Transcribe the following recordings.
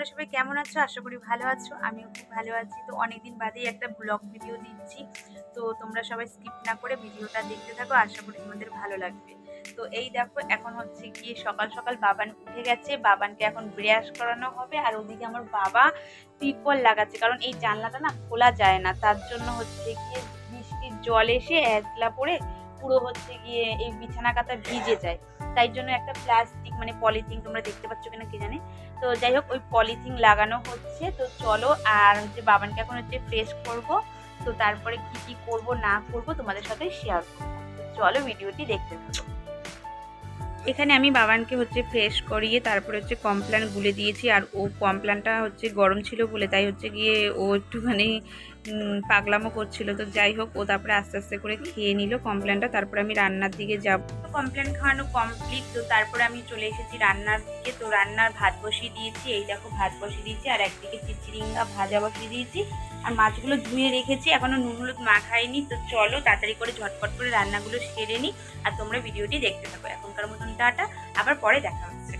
তোমরা সবাই কেমন আছো? আশা করি ভালো আছো। আমিও খুব ভালো আছি। তো অনেকদিন বাদেই একটা ব্লগ ভিডিও দিচ্ছি। তো তোমরা সবাই স্কিপ না করে ভিডিওটা দেখতে থাকো। আশা করি তোমাদের ভালো লাগবে। তো এই দেখো, এখন হচ্ছে গিয়ে সকাল সকাল বাবান উঠে গেছে। বাবানকে এখন ব্রাশ করানো হবে। আর ওদিকে আমার বাবা টিপল লাগাচ্ছে। কারণ এই জানলাটা না খোলা যায় না। তার জন্য হচ্ছে গিয়ে বৃষ্টির জল এসে একলা পড়ে পুরো হচ্ছে গিয়ে এই বিছানা কাতা ভিজে যায়। তাই জন্য একটা প্লাস্টিক মানে পলিথিন তোমরা দেখতে পাচ্ছ কিনা কে জানে? তো যাই হোক, ওই পলিথিন লাগানো হচ্ছে। তো চলো, আর হচ্ছে বাবানকে এখন হচ্ছে ফ্রেশ করব। তো তারপরে কি কি করব, না করব তোমাদের সাথে শেয়ার করব। চলো ভিডিওটি দেখতে থাকো। এখানে আমি বাবানকে হচ্ছে ফ্রেশ করিয়ে তারপরে হচ্ছে কমপ্ল্যান গুলে দিয়েছি। আর ও কমপ্ল্যানটা হচ্ছে গরম ছিল বলে তাই হচ্ছে গিয়ে ও একটুখানি পাগলামো করছিল। তো যাই হোক, ও তারপরে আস্তে আস্তে করে খেয়ে নিল কমপ্লেনটা তারপরে আমি রান্নার দিকে যাব। কমপ্লেন খাওয়ানো কমপ্লিট তো তারপরে আমি চলে এসেছি রান্নার দিকে। তো রান্নার ভাত বসিয়ে দিয়েছি। এই দেখো ভাত বসিয়ে দিয়েছি, আর একদিকে চিচিরিঙ্গা ভাজা বসিয়ে দিয়েছি। আর মাছগুলো ধুয়ে রেখেছি, এখনও নুন হলুদ মাখাইনি। তো চলো তাড়াতাড়ি করে ঝটপট করে রান্নাগুলো সেরে নিই, আর তোমরা ভিডিওটি দেখতে থাকো। এখনকার মতন টাটা, আবার পরে দেখা হচ্ছে।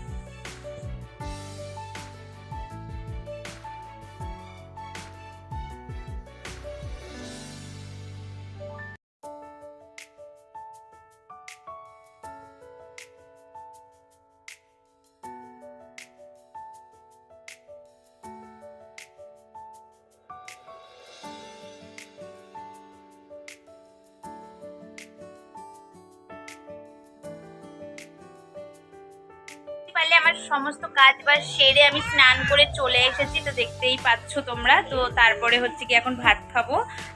পারলে আমার সমস্ত কাজ বাজ সেরে আমি স্নান করে চলে এসেছি, তো দেখতেই পাচ্ছ তোমরা। তো তারপরে হচ্ছে কি এখন ভাত খাব।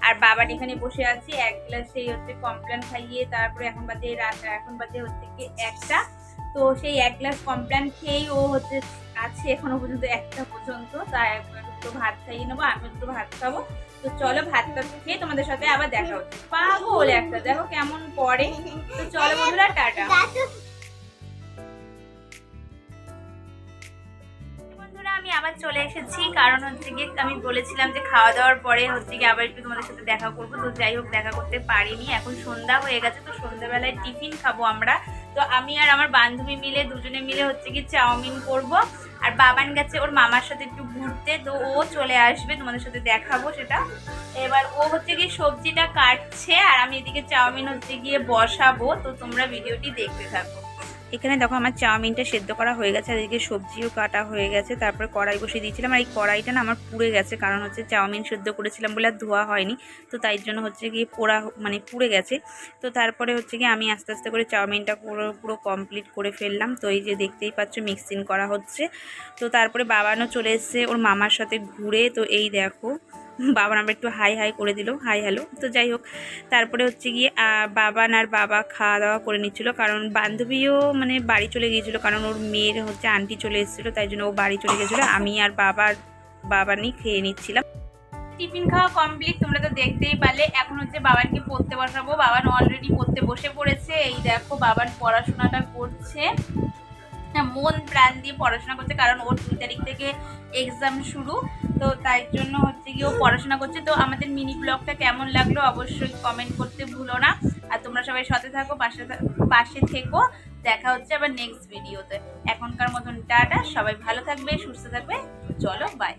আর বাবার এখানে বসে আছি, এক গ্লাস সেই হচ্ছে কমপ্লেন খাইয়ে তারপরে এখন বাজে এখন বাজে হচ্ছে কি একটা। তো সেই এক গ্লাস কমপ্লেন খেয়েই ও হচ্ছে আছে এখনও পর্যন্ত একটা পর্যন্ত। তাই একটু ভাত খাইয়ে নেব আমি একটু ভাত খাব। তো চলো ভাতটা খেয়ে তোমাদের সাথে আবার দেখা হচ্ছে। পাগল একটা, দেখো কেমন পড়ে। তো চলো বন্ধুরা, টাটা। আমি আবার চলে এসেছি। কারণ হচ্ছে গিয়ে আমি বলেছিলাম যে খাওয়া দাওয়ার পরে হচ্ছে গিয়ে আবার একটু তোমাদের সাথে দেখা করব। তো যাই হোক, দেখা করতে পারিনি। এখন সন্ধ্যা হয়ে গেছে, তো সন্ধ্যাবেলায় টিফিন খাব আমরা। তো আমি আর আমার বান্ধবী মিলে দুজনে মিলে হচ্ছে কি চাউমিন করব। আর বাবান গেছে ওর মামার সাথে একটু ঘুরতে। তো ও চলে আসবে, তোমাদের সাথে দেখাবো সেটা। এবার ও হচ্ছে গিয়ে সবজিটা কাটছে, আর আমি এদিকে চাউমিন হচ্ছে গিয়ে বসাবো। তো তোমরা ভিডিওটি দেখতে থাকো। এখানে দেখো আমার চাউমিনটা সেদ্ধ করা হয়ে গেছে, আর সবজিও কাটা হয়ে গেছে, তারপরে কড়াই বসিয়ে দিয়েছিলাম, আর এই কড়াইটা না আমার পুড়ে গেছে, কারণ হচ্ছে চাউমিন সেদ্ধ করেছিলাম বলে আর ধোয়া হয়নি, তো তাই জন্য হচ্ছে গিয়ে পোড়া মানে পুড়ে গেছে, তো তারপরে হচ্ছে গিয়ে আমি আস্তে আস্তে করে চাউমিনটা পুরো পুরো কমপ্লিট করে ফেললাম, তো এই যে দেখতেই পাচ্ছ মিক্সিং করা হচ্ছে, তো তারপরে বাবানও চলে এসছে, ওর মামার সাথে ঘুরে, তো এই দেখো বাবান আমরা একটু হাই হাই করে দিল হাই হ্যালো। তো যাই হোক তারপরে হচ্ছে গিয়ে আহ, বাবান আর বাবা খাওয়া দাওয়া করে নিচ্ছিল কারণ বান্ধবীও মানে বাড়ি চলে গিয়েছিল কারণ ওর মেয়ের হচ্ছে আন্টি চলে এসেছিল তাই জন্য ও বাড়ি চলে গেছিল আমি আর বাবা বাবানই খেয়ে নিচ্ছিলাম। টিফিন খাওয়া কমপ্লিট তোমরা তো দেখতেই পারলে এখন হচ্ছে বাবানকে পড়তে বসাবো। বাবান অলরেডি পড়তে বসে পড়েছে এই দেখো বাবান পড়াশোনাটা করছে। মন প্রাণ দিয়ে পড়াশোনা করছে কারণ ওর দুই তারিখ থেকে এক্সাম শুরু তো তাই জন্য হচ্ছে কি ও পড়াশোনা করছে, তো আমাদের মিনি ব্লগটা কেমন লাগল অবশ্যই কমেন্ট করতে ভুলো না। আর তোমরা সবাই সাথে থাকো, পাশে পাশে থেকো। দেখা হচ্ছে আবার নেক্সট ভিডিওতে এখনকার মতন টাটা, সবাই ভালো থাকবে, সুস্থ থাকবে। চলো বাই